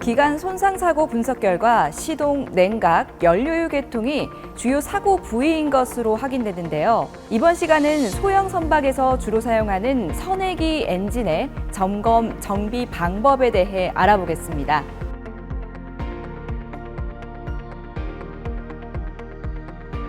기간 손상 사고 분석 결과 시동, 냉각, 연료유 계통이 주요 사고 부위인 것으로 확인되는데요. 이번 시간은 소형 선박에서 주로 사용하는 선해기 엔진의 점검, 정비 방법에 대해 알아보겠습니다.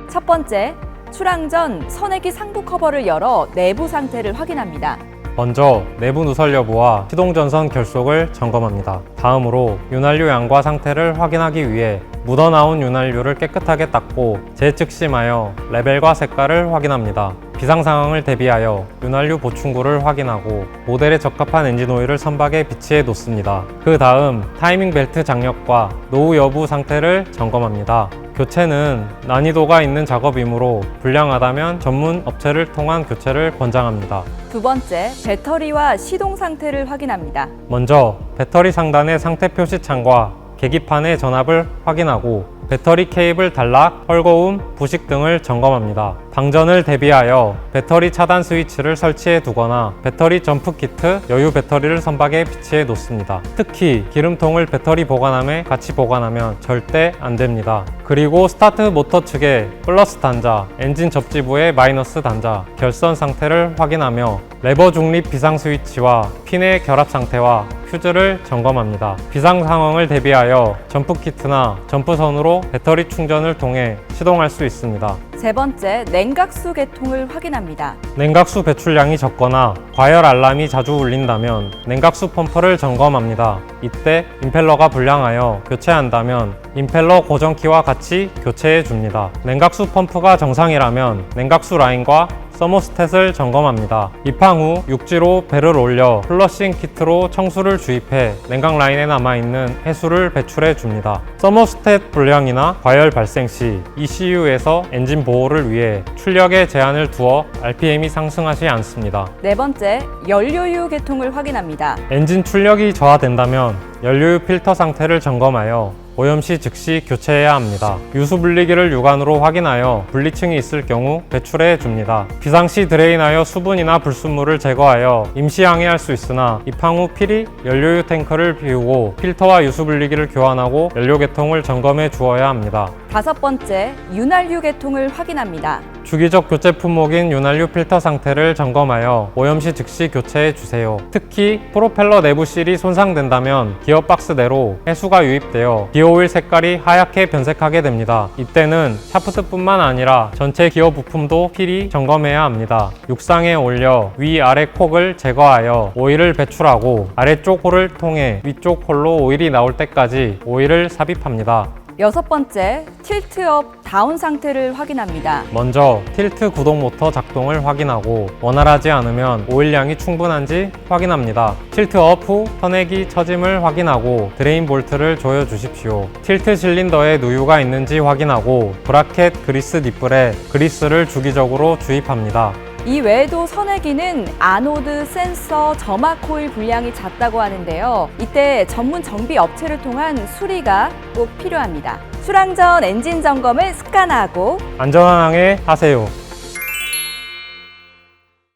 첫 번째, 출항 전 선해기 상부 커버를 열어 내부 상태를 확인합니다. 먼저 내부 누설 여부와 시동 전선 결속을 점검합니다. 다음으로 윤활유 양과 상태를 확인하기 위해 묻어나온 윤활유를 깨끗하게 닦고 재측심하여 레벨과 색깔을 확인합니다. 비상 상황을 대비하여 윤활유 보충구를 확인하고 모델에 적합한 엔진 오일을 선박에 비치해 놓습니다. 그 다음 타이밍 벨트 장력과 노후 여부 상태를 점검합니다. 교체는 난이도가 있는 작업이므로 불량하다면 전문 업체를 통한 교체를 권장합니다. 두 번째, 배터리와 시동 상태를 확인합니다. 먼저 배터리 상단의 상태 표시창과 계기판의 전압을 확인하고 배터리 케이블 단락, 헐거움, 부식 등을 점검합니다. 방전을 대비하여 배터리 차단 스위치를 설치해 두거나 배터리 점프 키트, 여유 배터리를 선박에 비치해 놓습니다. 특히 기름통을 배터리 보관함에 같이 보관하면 절대 안 됩니다. 그리고 스타트 모터 측의 플러스 단자, 엔진 접지부의 마이너스 단자, 결선 상태를 확인하며 레버 중립 비상 스위치와 핀의 결합 상태와 퓨즈를 점검합니다. 비상 상황을 대비하여 점프 키트나 점프선으로 배터리 충전을 통해 시동할 수 있습니다. 세 번째, 냉각수 계통을 확인합니다. 냉각수 배출량이 적거나 과열 알람이 자주 울린다면 냉각수 펌프를 점검합니다. 이때 임펠러가 불량하여 교체한다면 임펠러 고정키와 같이 교체해 줍니다. 냉각수 펌프가 정상이라면 냉각수 라인과 서모스탯을 점검합니다. 입항 후 육지로 배를 올려 플러싱 키트로 청수를 주입해 냉각 라인에 남아있는 해수를 배출해 줍니다. 서모스탯 불량이나 과열 발생 시 ECU에서 엔진 보호를 위해 출력에 제한을 두어 RPM이 상승하지 않습니다. 네 번째, 연료유 계통을 확인합니다. 엔진 출력이 저하된다면 연료유 필터 상태를 점검하여 오염 시 즉시 교체해야 합니다. 유수 분리기를 육안으로 확인하여 분리층이 있을 경우 배출해 줍니다. 비상시 드레인하여 수분이나 불순물을 제거하여 임시 항해할 수 있으나 입항 후 필히 연료유 탱커를 비우고 필터와 유수 분리기를 교환하고 연료 계통을 점검해 주어야 합니다. 다섯 번째, 윤활유 계통을 확인합니다. 주기적 교체 품목인 윤활유 필터 상태를 점검하여 오염 시 즉시 교체해 주세요. 특히 프로펠러 내부 실이 손상된다면 기어 박스 내로 해수가 유입되어 기어 오일 색깔이 하얗게 변색하게 됩니다. 이때는 샤프트뿐만 아니라 전체 기어 부품도 필히 점검해야 합니다. 육상에 올려 위 아래 콕을 제거하여 오일을 배출하고 아래쪽 홀을 통해 위쪽 홀로 오일이 나올 때까지 오일을 삽입합니다. 여섯 번째, 틸트업 다운 상태를 확인합니다. 먼저 틸트 구동 모터 작동을 확인하고 원활하지 않으면 오일량이 충분한지 확인합니다. 틸트 업후 터내기 처짐을 확인하고 드레인 볼트를 조여 주십시오. 틸트 실린더에 누유가 있는지 확인하고 브라켓 그리스 니플에 그리스를 주기적으로 주입합니다. 이 외에도 선회기는 아노드, 센서, 점화 코일 분량이 잦다고 하는데요. 이때 전문 정비 업체를 통한 수리가 꼭 필요합니다. 출항 전 엔진 점검을 습관화하고 안전한 항해 하세요.